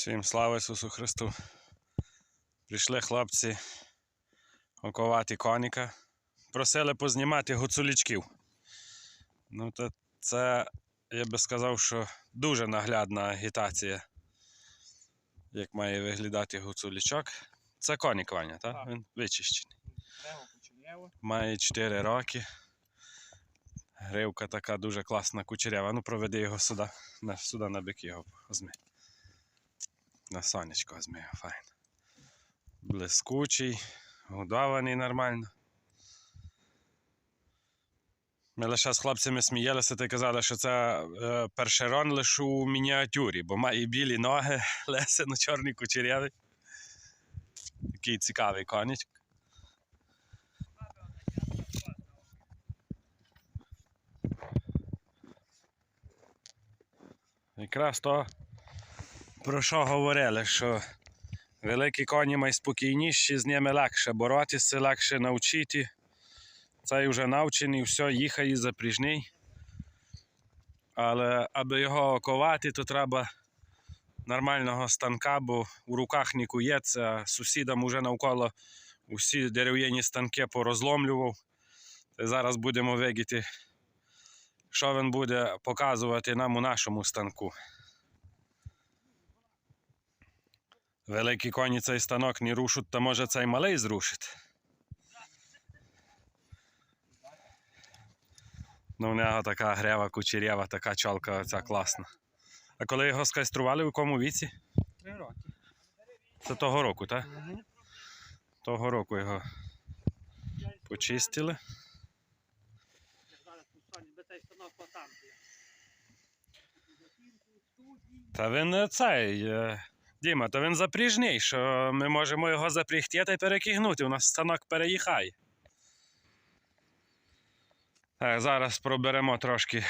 Всім слава Ісусу Христу. Прийшли хлопці оковати коніка. Просили познімати гуцулічків. Ну, то це, я би сказав, що дуже наглядна агітація, як має виглядати гуцулічок. Це конік Ваня, так? Так. Він вичищений. Має 4 роки. Гривка така дуже класна кучерява. Ну, проведи його сюди. Сюди на бік його возьми. На сонечко возьми його, файно. Блискучий, годований нормально. Ми лише з хлопцями сміялися та казали, що це е, першерон лише у мініатюрі, бо має білі ноги, лесено чорний кучерявий. Такий цікавий конячок. Якраз то, про що говорили, що великі коні найспокійніші, з ними легше боротися, легше навчити. Цей вже навчений, все, їхає запріжний. Але аби його оковати, то треба нормального станка, бо у руках не кується, а сусідам уже навколо усі дерев'яні станки порозломлював. Та зараз будемо видіти, що він буде показувати нам у нашому станку. Великі коні цей станок не рушать, то може цей малий зрушить. Ну, в нього така грева кучерява, така чолка ця класна. А коли його скайстрували, у якому віці? Три роки. Це того року, так? Того року його почистили. Та він е, цей. Діма, то він запріжний, що ми можемо його запрягти та й перекигнути. У нас станок переїхає. Так, зараз проберемо трошки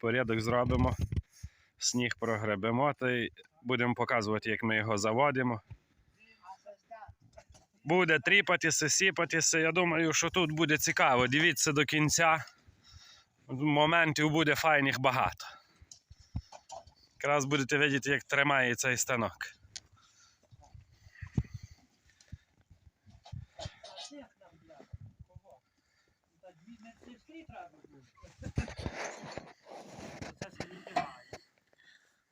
порядок зробимо. Сніг прогребемо та й будемо показувати, як ми його заводимо. Буде тріпатися, сіпатися. Я думаю, що тут буде цікаво. Дивіться до кінця. Моментів буде файних багато. Якраз будете бачити, як тримає цей станок.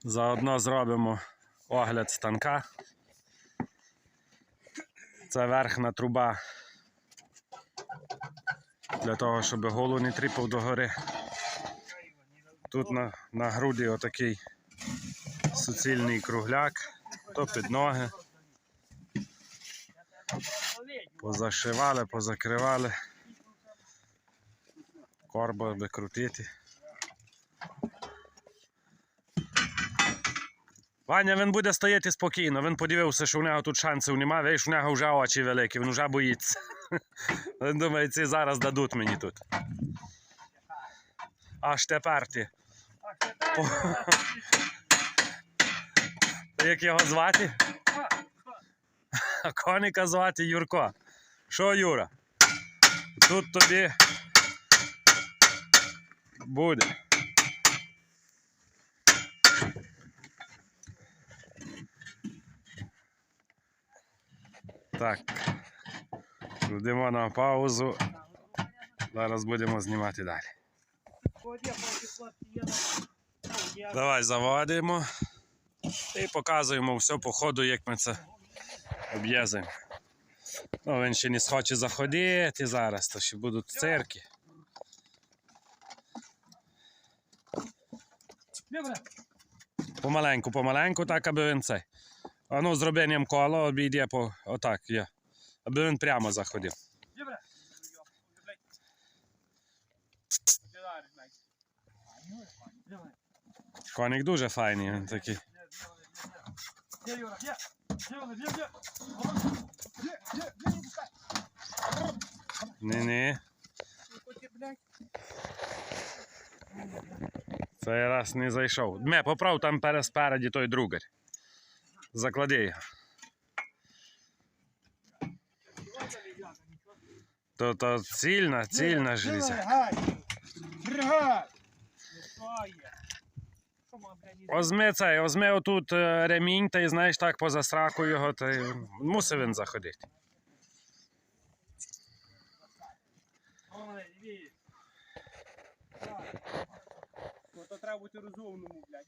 Заодно зробимо огляд станка. Це верхня труба для того, щоб голову не тріпав догори. Тут на, на груді отакий суцільний кругляк, то під ноги. Позашивали, позакривали. Корбо би крутити. Ваня він буде стояти спокійно. Він подивився, що в нього тут шансів немає. Видиш, у нього вже очі великі, він вже боїться. Він думає, ці зараз дадуть мені тут. Аж тепер ти. Як його звати? Коника звати Юрко. Що, Юра? Тут тобі буде. Так. Йдемо на паузу. Зараз будемо знімати далі. Давай заводимо і показуємо все по ходу, як ми це об'їздимо. Ну, він ще не схоче заходити зараз, то ще будуть цирки. Помаленьку, помаленьку, так, аби він цей. А ну, з коло обійде по отак, є. Аби він прямо заходив. Коник дуже файний, такий. Ні-ні. Цей раз не зайшов. Дме, поправ там пере- спереді той другар. Заклади його. То, то цільна, цільна железя. Бригай! Бригай! Що є? Що ма, блядь, Озми цей, озми отут е, ремінь, та й знаєш так поза сраку його, та й мусив він заходити. Ну то треба бути розумному, блядь.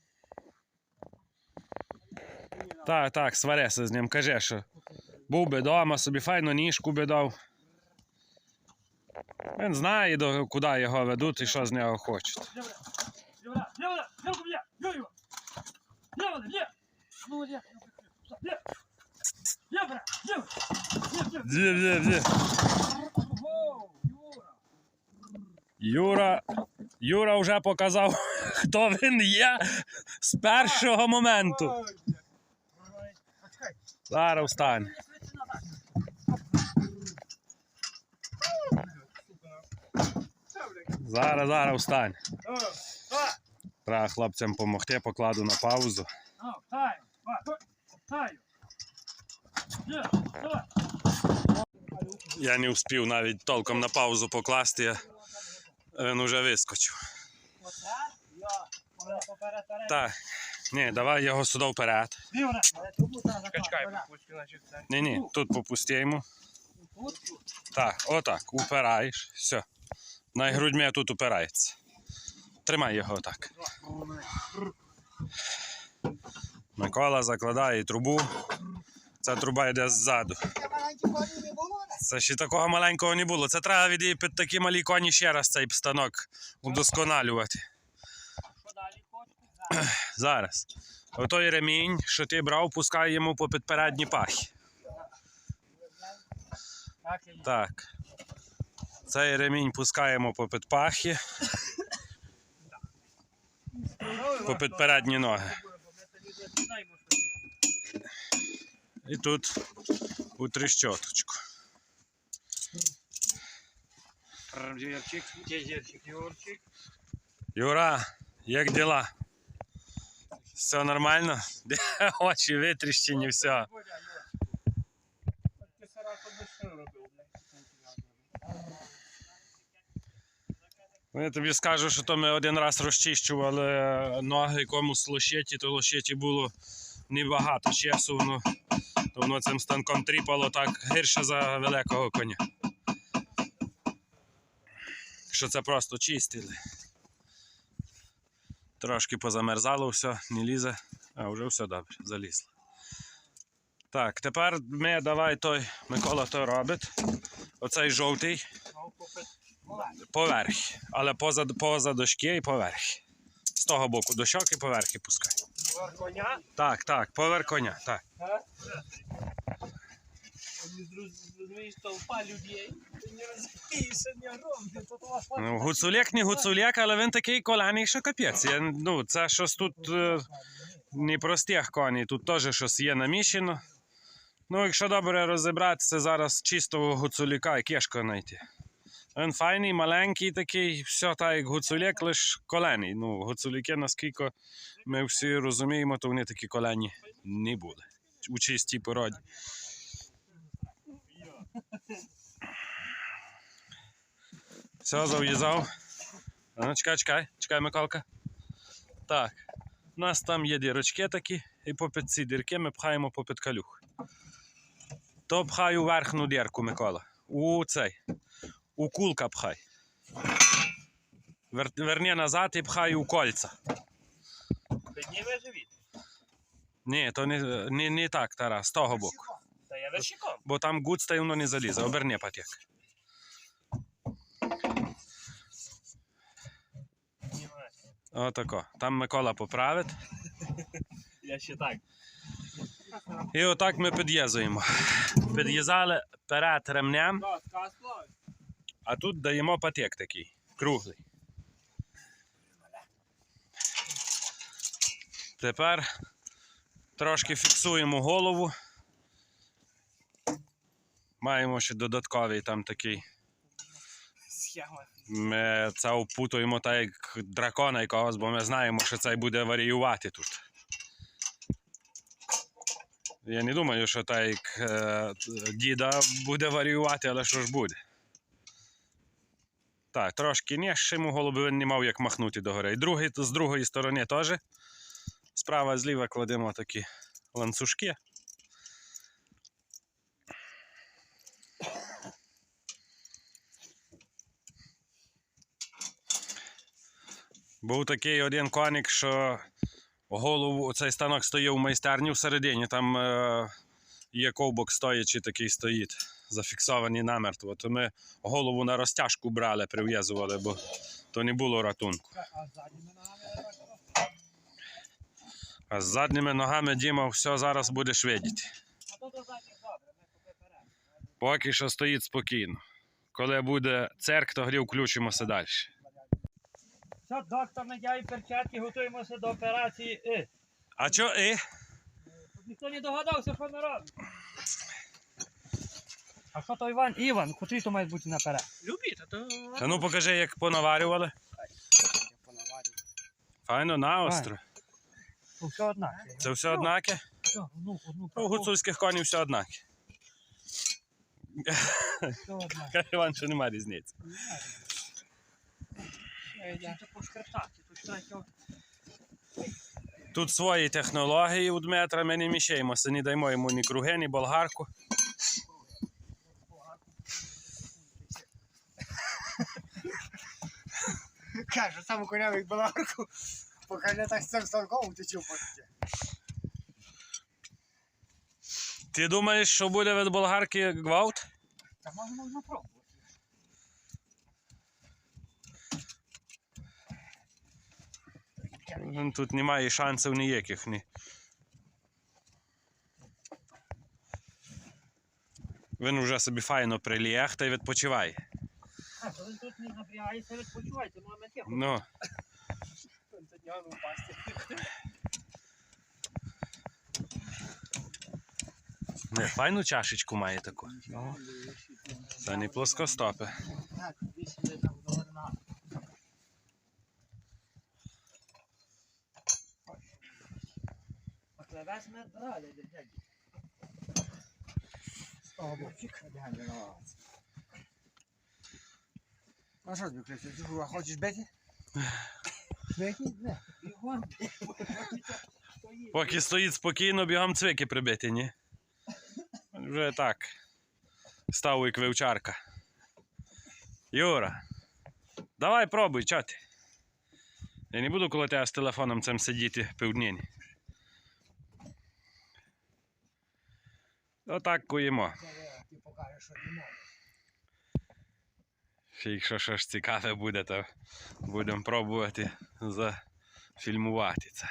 Так, так, сварися з ним, каже, що був би вдома, собі файно ніжку би дав. Він знає, куди його ведуть і що з нього хочуть. Левра, левра, левра, бля, левра. Левра, левра. Ну, левра. Левра. Левра, левра. Де, де, де. Воу, Юра, Юра. Юра вже показав, хто він є з першого моменту. Зараз встань. Зараз, зараз встань. Треба хлопцям допомогти, покладу на паузу. Я не встиг навіть толком на паузу покласти, він уже вискочив. Так, ні, давай його сюди вперед. Ні, ні, тут попустимо. Так, отак, упираєш. Все. На грудьми тут упирається. Тримай його отак. Микола закладає трубу. Ця труба йде ззаду. Це ще такого маленького не було. Це треба від під такі малі коні ще раз цей станок удосконалювати. Зараз. Отой ремінь, що ти брав, пускай йому по підпередні пахи. Так. Так. Цей ремінь пускаємо по підпахи, по підпередні ноги. І тут у тріщоточку. Юра, як діла? Все нормально? Очі витріщені, все. Ти сарако би що робив, блядь? Ну, Я тобі скажу, що то ми один раз розчищували ноги комусь лощеті, то лощеті було небагато часу, воно, то воно цим станком тріпало так гірше за великого коня. Що це просто чистили. Трошки позамерзало все, не лізе, а вже все добре, залізло. Так, тепер ми давай той Микола той робить. Оцей жовтий Ну. Поверх, але поза, поза дошки і поверх. З того боку дощок і поверх і пускай. Вар коня. Так, так, поверх коня, так. Не Розумієш, толпа людей. Ти не розумієш, що не робить. Тут у вас Ну, гуцуляк не гуцуляк, але він такий коляний, що капець. Я, ну, це щось тут е, не простих коней, тут теж щось є наміщено. Ну, якщо добре розібратися, зараз чистого гуцуляка і кішку знайти. Він файний, маленький такий, все так як гуцуляк, лише колений. Ну, гуцуляки, наскільки ми всі розуміємо, то вони такі колені не були. У чистій породі. Все, зав'язав. Ну, чекай, чекай, чекай, Миколка. Так. У нас там є дірочки такі, і попід ці дірки ми пхаємо попід калюх. То пхай у верхню дірку, Микола. У цей. У кулка пхай. Вер, верні назад і пхай у кольця. Підніме живіт. Ні, то не, не, не так, Тарас, з того боку. Та я вершиком. Бо там гуц та й воно не залізе. Оберни. Підніме. Отако. Там Микола поправить. Я ще так. І отак ми під'їзуємо. Під'їзали перед ремнем. А тут даємо патік такий, круглий. Тепер трошки фіксуємо голову. Маємо ще додатковий там такий. Ми це опутуємо так як дракона якогось, бо ми знаємо, що цей буде варіювати тут. Я не думаю, що так як е, діда буде варіювати, але що ж буде. Так, трошки нижче йому голови він не мав як махнути догори. І другий, з другої сторони теж. Справа зліва кладемо такі ланцюжки. Був такий один коник, що голову цей станок стоїв у майстерні всередині. Там е, є ковбок стоячий такий стоїть, зафіксований намертво. То ми голову на розтяжку брали, прив'язували, бо то не було ратунку. А з задніми ногами Діма все зараз будеш видіти. Поки що стоїть спокійно. Коли буде церк, то грі включимося далі. Все, доктор надяє перчатки, готуємося до операції І. А чо і? Ніхто не догадався, що ми робимо. А що то Іван? Іван, котрий то має бути наперед? Любіть, а то... А ну покажи, як понаварювали. Файно, наостро. Ну, все однаково. Це все однаке? Все, одну, одну, У гуцульських конів все однаке. все однаково. Каже Іван, що немає різниці. Це по шкартаті, тут третього. Тут свої технології у Дмитра, ми не міщаємося, не даємо йому ні круги, ні болгарку. Каже, саме коня від баларку, покаже так з цим станком утечу по. Ти думаєш, що буде від болгарки гвалт? Та можна можна пробувати. Тут немає шансів ніяких. Ні. Він вже собі файно приліг та й відпочиває. А, то він тут не напрягається, відпочивайте, ну а. Ну, не, файну чашечку має таку. Це не плоскостопи. Так, вісім там до одна. А клевес ми брали, дядь. О, бочик. Ну що тобі, ти а хочеш бити? Бити? Не. Поки стоїть спокійно, бігом цвики прибити, ні? Вже так. Став як вивчарка. Юра, давай пробуй, чо ти? Я не буду коло тебе з телефоном цим сидіти півдні. Отак куємо. Ти покажеш, що не можеш. Якщо щось цікаве буде, то будемо пробувати зафільмувати це.